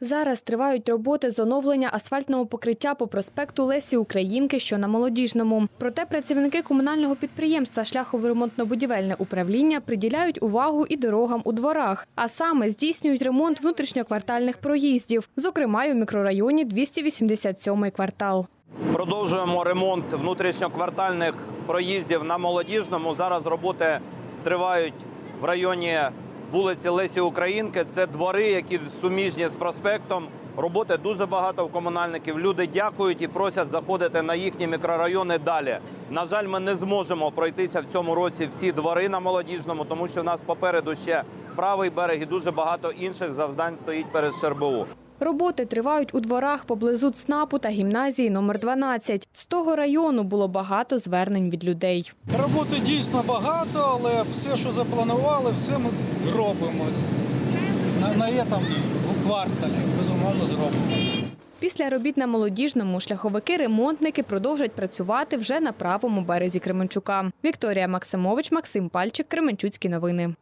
Зараз тривають роботи з оновлення асфальтного покриття по проспекту Лесі Українки, що на молодіжному. Проте працівники комунального підприємства Шляхово-ремонтно-будівельне управління приділяють увагу і дорогам у дворах, а саме здійснюють ремонт внутрішньоквартальних проїздів, зокрема й у мікрорайоні 287 квартал. Продовжуємо ремонт внутрішньоквартальних проїздів на молодіжному. Зараз роботи тривають в районі вулиці Лесі Українки. Це двори, які суміжні з проспектом. Роботи дуже багато в комунальників. Люди дякують і просять заходити на їхні мікрорайони далі. На жаль, ми не зможемо пройтися в цьому році всі двори на молодіжному, тому що в нас попереду ще правий берег і дуже багато інших завдань стоїть перед ШРБУ. Роботи тривають у дворах поблизу ЦНАПу та гімназії номер 12. З того району було багато звернень від людей. Роботи дійсно багато, але все, що запланували, все ми зробимо. На, на этом кварталі, безумовно, зробимо. Після робіт на молодіжному шляховики-ремонтники продовжать працювати вже на правому березі Кременчука. Вікторія Максимович, Максим Пальчик, Кременчуцькі новини.